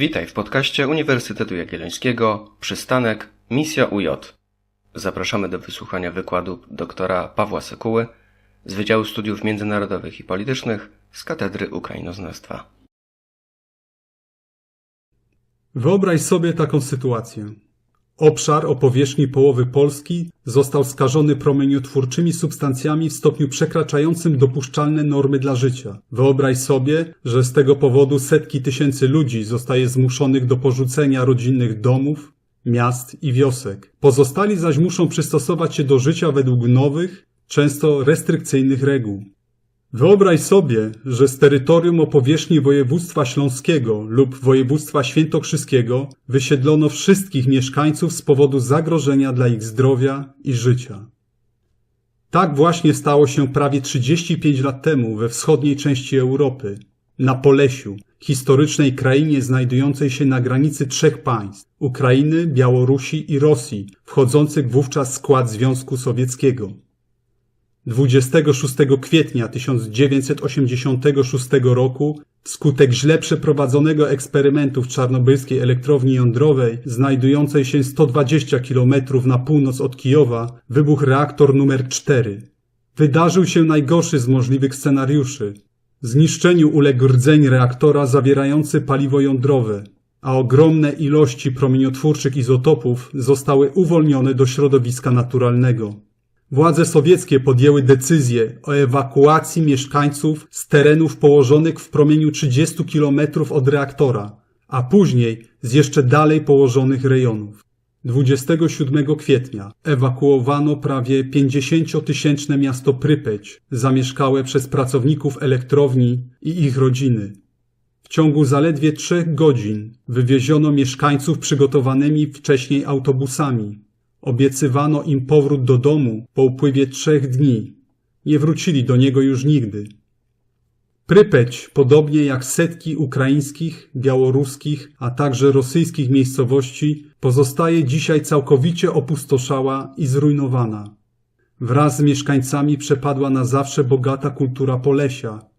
Witaj w podcaście Uniwersytetu Jagiellońskiego Przystanek Misja UJ. Zapraszamy do wysłuchania wykładu doktora Pawła Sekuły z Wydziału Studiów Międzynarodowych i Politycznych z Katedry Ukrainoznawstwa. Wyobraź sobie taką sytuację. Obszar o powierzchni połowy Polski został skażony promieniotwórczymi substancjami w stopniu przekraczającym dopuszczalne normy dla życia. Wyobraź sobie, że z tego powodu setki tysięcy ludzi zostaje zmuszonych do porzucenia rodzinnych domów, miast i wiosek. Pozostali zaś muszą przystosować się do życia według nowych, często restrykcyjnych reguł. Wyobraź sobie, że z terytorium o powierzchni województwa śląskiego lub województwa świętokrzyskiego wysiedlono wszystkich mieszkańców z powodu zagrożenia dla ich zdrowia i życia. Tak właśnie stało się prawie 35 lat temu we wschodniej części Europy, na Polesiu, historycznej krainie znajdującej się na granicy trzech państw Ukrainy, Białorusi i Rosji, wchodzących wówczas w skład Związku Sowieckiego. 26 kwietnia 1986 roku wskutek źle przeprowadzonego eksperymentu w czarnobylskiej elektrowni jądrowej, znajdującej się 120 km na północ od Kijowa, wybuchł reaktor numer 4. Wydarzył się najgorszy z możliwych scenariuszy. Zniszczeniu uległ rdzeń reaktora zawierający paliwo jądrowe, a ogromne ilości promieniotwórczych izotopów zostały uwolnione do środowiska naturalnego. Władze sowieckie podjęły decyzję o ewakuacji mieszkańców z terenów położonych w promieniu 30 km od reaktora, a później z jeszcze dalej położonych rejonów. 27 kwietnia ewakuowano prawie 50-tysięczne miasto Prypeć, zamieszkałe przez pracowników elektrowni i ich rodziny. W ciągu zaledwie trzech godzin wywieziono mieszkańców przygotowanymi wcześniej autobusami, Obiecywano im powrót do domu po upływie trzech dni. Nie wrócili do niego już nigdy. Prypeć, podobnie jak setki ukraińskich, białoruskich, a także rosyjskich miejscowości, pozostaje dzisiaj całkowicie opustoszała i zrujnowana. Wraz z mieszkańcami przepadła na zawsze bogata kultura Polesia,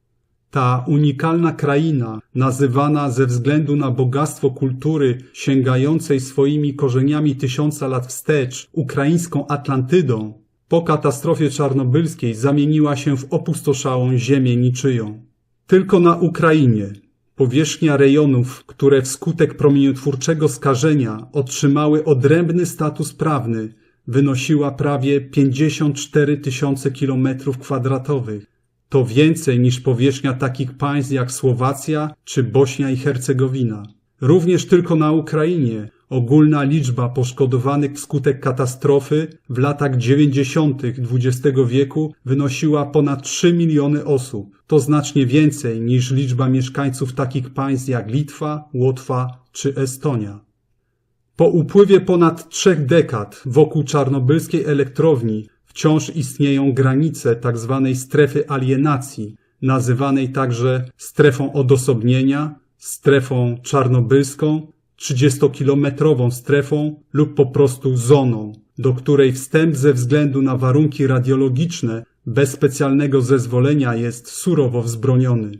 ta unikalna kraina, nazywana ze względu na bogactwo kultury sięgającej swoimi korzeniami tysiąca lat wstecz ukraińską Atlantydą, po katastrofie czarnobylskiej zamieniła się w opustoszałą ziemię niczyją. Tylko na Ukrainie powierzchnia rejonów, które wskutek promieniotwórczego skażenia otrzymały odrębny status prawny, wynosiła prawie 54 tysiące kilometrów kwadratowych to więcej niż powierzchnia takich państw jak Słowacja czy Bośnia i Hercegowina. Również tylko na Ukrainie ogólna liczba poszkodowanych wskutek katastrofy w latach 90. XX wieku wynosiła ponad 3 miliony osób. To znacznie więcej niż liczba mieszkańców takich państw jak Litwa, Łotwa czy Estonia. Po upływie ponad trzech dekad wokół czarnobylskiej elektrowni wciąż istnieją granice tzw. Tak strefy alienacji, nazywanej także strefą odosobnienia, strefą czarnobylską, 30-kilometrową strefą lub po prostu zoną, do której wstęp ze względu na warunki radiologiczne bez specjalnego zezwolenia jest surowo wzbroniony.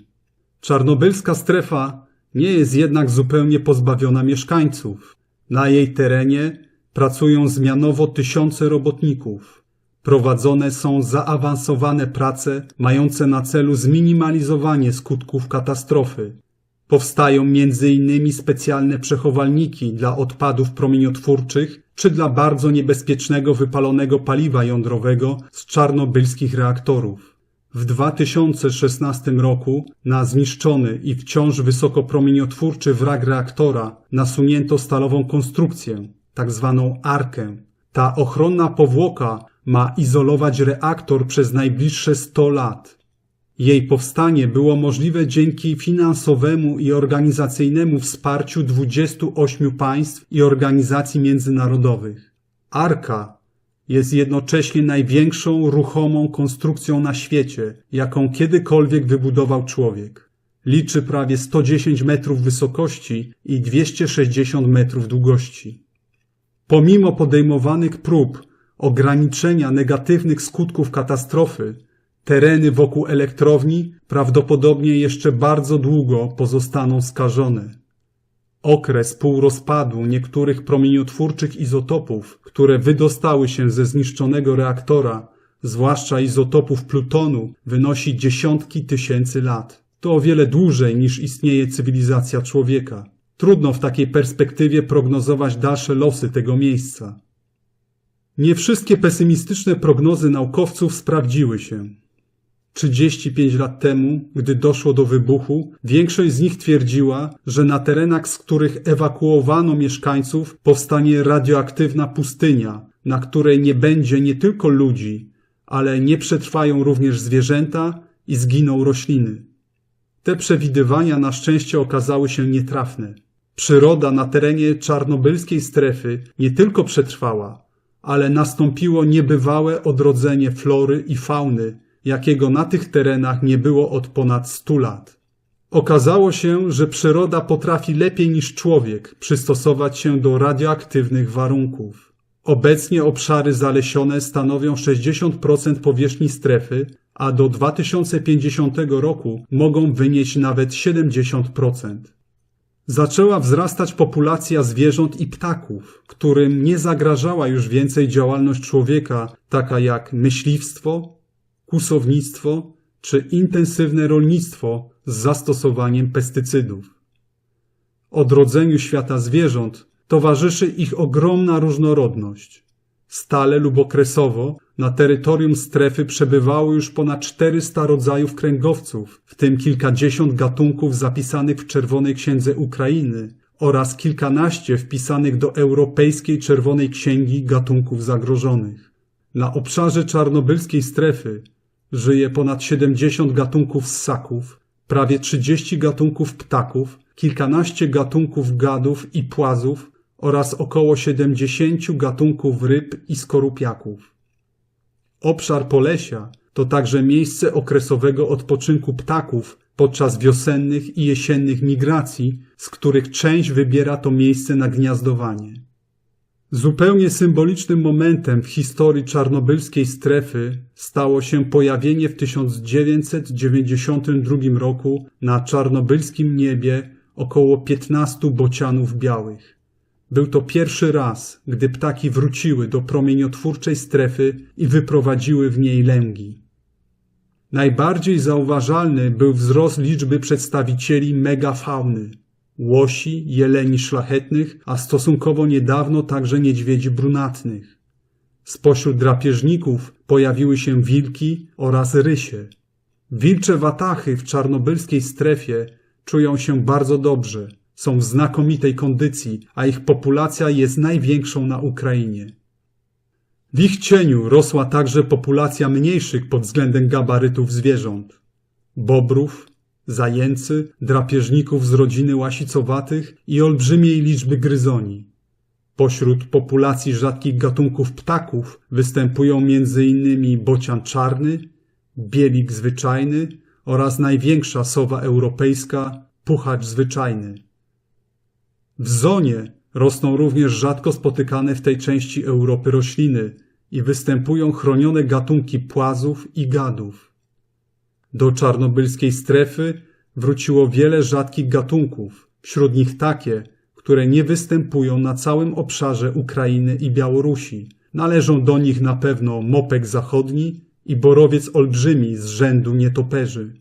Czarnobylska strefa nie jest jednak zupełnie pozbawiona mieszkańców. Na jej terenie pracują zmianowo tysiące robotników. Prowadzone są zaawansowane prace mające na celu zminimalizowanie skutków katastrofy. Powstają m.in. specjalne przechowalniki dla odpadów promieniotwórczych czy dla bardzo niebezpiecznego wypalonego paliwa jądrowego z czarnobylskich reaktorów. W 2016 roku na zniszczony i wciąż wysokopromieniotwórczy wrak reaktora nasunięto stalową konstrukcję, tak zwaną arkę. Ta ochronna powłoka ma izolować reaktor przez najbliższe 100 lat. Jej powstanie było możliwe dzięki finansowemu i organizacyjnemu wsparciu 28 państw i organizacji międzynarodowych. Arka jest jednocześnie największą ruchomą konstrukcją na świecie, jaką kiedykolwiek wybudował człowiek. Liczy prawie 110 metrów wysokości i 260 metrów długości. Pomimo podejmowanych prób ograniczenia negatywnych skutków katastrofy, tereny wokół elektrowni prawdopodobnie jeszcze bardzo długo pozostaną skażone. Okres półrozpadu niektórych promieniotwórczych izotopów, które wydostały się ze zniszczonego reaktora, zwłaszcza izotopów plutonu, wynosi dziesiątki tysięcy lat. To o wiele dłużej niż istnieje cywilizacja człowieka. Trudno w takiej perspektywie prognozować dalsze losy tego miejsca. Nie wszystkie pesymistyczne prognozy naukowców sprawdziły się. 35 lat temu, gdy doszło do wybuchu, większość z nich twierdziła, że na terenach, z których ewakuowano mieszkańców, powstanie radioaktywna pustynia, na której nie będzie nie tylko ludzi, ale nie przetrwają również zwierzęta i zginą rośliny. Te przewidywania na szczęście okazały się nietrafne. Przyroda na terenie czarnobylskiej strefy nie tylko przetrwała, ale nastąpiło niebywałe odrodzenie flory i fauny, jakiego na tych terenach nie było od ponad stu lat. Okazało się, że przyroda potrafi lepiej niż człowiek przystosować się do radioaktywnych warunków. Obecnie obszary zalesione stanowią 60% powierzchni strefy, a do 2050 roku mogą wynieść nawet 70%. Zaczęła wzrastać populacja zwierząt i ptaków, którym nie zagrażała już więcej działalność człowieka, taka jak myśliwstwo, kłusownictwo czy intensywne rolnictwo z zastosowaniem pestycydów. Odrodzeniu świata zwierząt towarzyszy ich ogromna różnorodność. Stale lub okresowo na terytorium strefy przebywało już ponad 400 rodzajów kręgowców, w tym kilkadziesiąt gatunków zapisanych w Czerwonej Księdze Ukrainy oraz kilkanaście wpisanych do Europejskiej Czerwonej Księgi Gatunków Zagrożonych. Na obszarze czarnobylskiej strefy żyje ponad 70 gatunków ssaków, prawie 30 gatunków ptaków, kilkanaście gatunków gadów i płazów oraz około 70 gatunków ryb i skorupiaków. Obszar Polesia to także miejsce okresowego odpoczynku ptaków podczas wiosennych i jesiennych migracji, z których część wybiera to miejsce na gniazdowanie. Zupełnie symbolicznym momentem w historii czarnobylskiej strefy stało się pojawienie w 1992 roku na czarnobylskim niebie około 15 bocianów białych. Był to pierwszy raz, gdy ptaki wróciły do promieniotwórczej strefy i wyprowadziły w niej lęgi. Najbardziej zauważalny był wzrost liczby przedstawicieli megafauny łosi, jeleni szlachetnych, a stosunkowo niedawno także niedźwiedzi brunatnych. Spośród drapieżników pojawiły się wilki oraz rysie. Wilcze watachy w czarnobylskiej strefie czują się bardzo dobrze, są w znakomitej kondycji, a ich populacja jest największą na Ukrainie. W ich cieniu rosła także populacja mniejszych pod względem gabarytów zwierząt. Bobrów, zajęcy, drapieżników z rodziny łasicowatych i olbrzymiej liczby gryzoni. Pośród populacji rzadkich gatunków ptaków występują m.in. bocian czarny, bielik zwyczajny oraz największa sowa europejska, puchacz zwyczajny. W zonie rosną również rzadko spotykane w tej części Europy rośliny i występują chronione gatunki płazów i gadów. Do czarnobylskiej strefy wróciło wiele rzadkich gatunków, wśród nich takie, które nie występują na całym obszarze Ukrainy i Białorusi. Należą do nich na pewno mopek zachodni i borowiec olbrzymi z rzędu nietoperzy.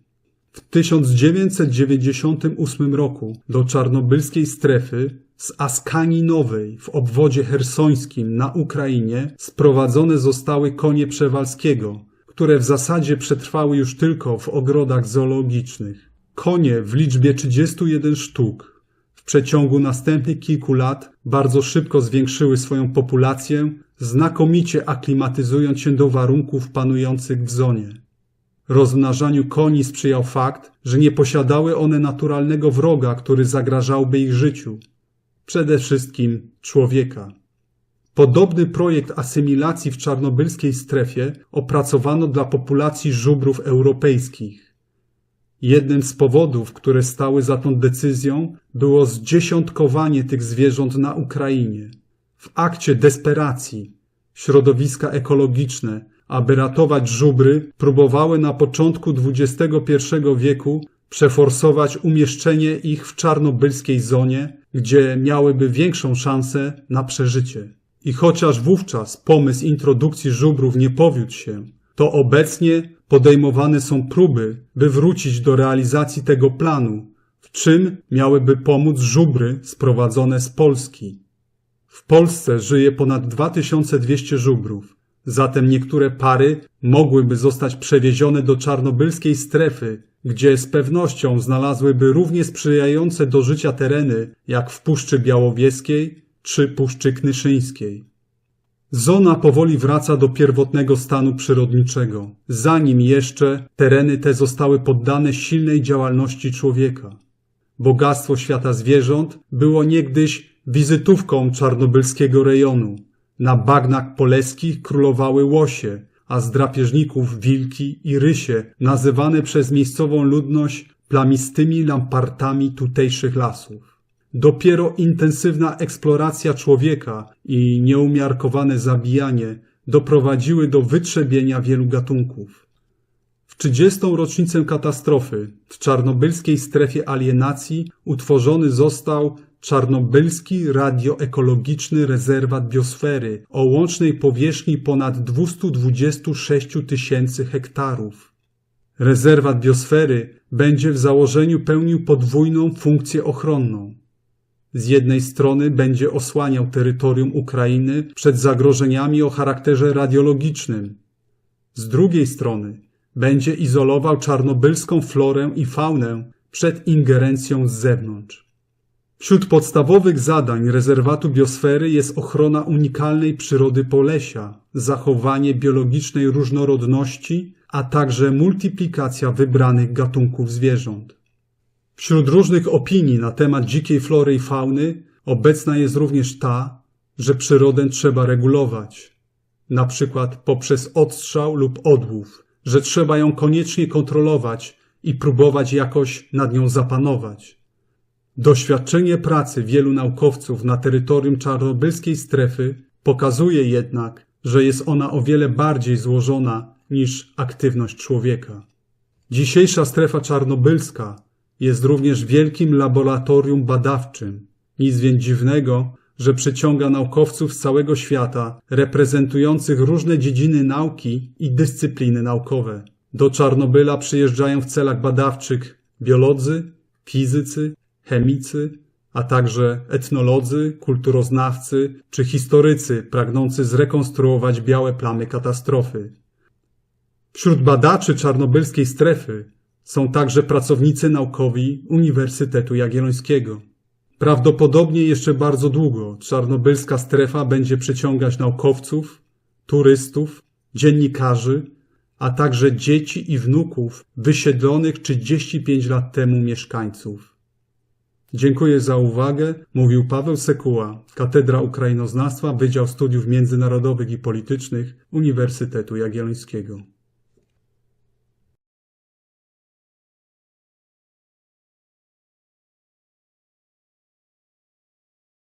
W 1998 roku do czarnobylskiej strefy z Askani Nowej w obwodzie hersońskim na Ukrainie sprowadzone zostały konie Przewalskiego, które w zasadzie przetrwały już tylko w ogrodach zoologicznych. Konie w liczbie 31 sztuk w przeciągu następnych kilku lat bardzo szybko zwiększyły swoją populację, znakomicie aklimatyzując się do warunków panujących w zonie. Rozmnażaniu koni sprzyjał fakt, że nie posiadały one naturalnego wroga, który zagrażałby ich życiu. Przede wszystkim człowieka. Podobny projekt asymilacji w czarnobylskiej strefie opracowano dla populacji żubrów europejskich. Jednym z powodów, które stały za tą decyzją, było zdziesiątkowanie tych zwierząt na Ukrainie. W akcie desperacji środowiska ekologiczne, aby ratować żubry, próbowały na początku XXI wieku przeforsować umieszczenie ich w czarnobylskiej zonie, gdzie miałyby większą szansę na przeżycie. I chociaż wówczas pomysł introdukcji żubrów nie powiódł się, to obecnie podejmowane są próby, by wrócić do realizacji tego planu, w czym miałyby pomóc żubry sprowadzone z Polski. W Polsce żyje ponad 2200 żubrów, zatem niektóre pary mogłyby zostać przewiezione do czarnobylskiej strefy, gdzie z pewnością znalazłyby równie sprzyjające do życia tereny jak w Puszczy Białowieskiej czy Puszczy Knyszyńskiej. Zona powoli wraca do pierwotnego stanu przyrodniczego, zanim jeszcze tereny te zostały poddane silnej działalności człowieka. Bogactwo świata zwierząt było niegdyś wizytówką czarnobylskiego rejonu. Na bagnach poleskich królowały łosie, a z drapieżników wilki i rysie, nazywane przez miejscową ludność plamistymi lampartami tutejszych lasów. Dopiero intensywna eksploracja człowieka i nieumiarkowane zabijanie doprowadziły do wytrzebienia wielu gatunków. W 30. rocznicę katastrofy w czarnobylskiej strefie alienacji utworzony został Czarnobylski Radioekologiczny Rezerwat Biosfery o łącznej powierzchni ponad 226 tysięcy hektarów. Rezerwat biosfery będzie w założeniu pełnił podwójną funkcję ochronną. Z jednej strony będzie osłaniał terytorium Ukrainy przed zagrożeniami o charakterze radiologicznym. Z drugiej strony będzie izolował czarnobylską florę i faunę przed ingerencją z zewnątrz. Wśród podstawowych zadań rezerwatu biosfery jest ochrona unikalnej przyrody Polesia, zachowanie biologicznej różnorodności, a także multiplikacja wybranych gatunków zwierząt. Wśród różnych opinii na temat dzikiej flory i fauny obecna jest również ta, że przyrodę trzeba regulować, na przykład poprzez odstrzał lub odłów, że trzeba ją koniecznie kontrolować i próbować jakoś nad nią zapanować. Doświadczenie pracy wielu naukowców na terytorium czarnobylskiej strefy pokazuje jednak, że jest ona o wiele bardziej złożona niż aktywność człowieka. Dzisiejsza strefa czarnobylska jest również wielkim laboratorium badawczym. Nic więc dziwnego, że przyciąga naukowców z całego świata, reprezentujących różne dziedziny nauki i dyscypliny naukowe. Do Czarnobyla przyjeżdżają w celach badawczych biolodzy, fizycy, chemicy, a także etnolodzy, kulturoznawcy czy historycy pragnący zrekonstruować białe plamy katastrofy. Wśród badaczy czarnobylskiej strefy są także pracownicy naukowi Uniwersytetu Jagiellońskiego. Prawdopodobnie jeszcze bardzo długo czarnobylska strefa będzie przyciągać naukowców, turystów, dziennikarzy, a także dzieci i wnuków wysiedlonych 35 lat temu mieszkańców. Dziękuję za uwagę, mówił Paweł Sekuła, Katedra Ukrainoznawstwa, Wydział Studiów Międzynarodowych i Politycznych Uniwersytetu Jagiellońskiego.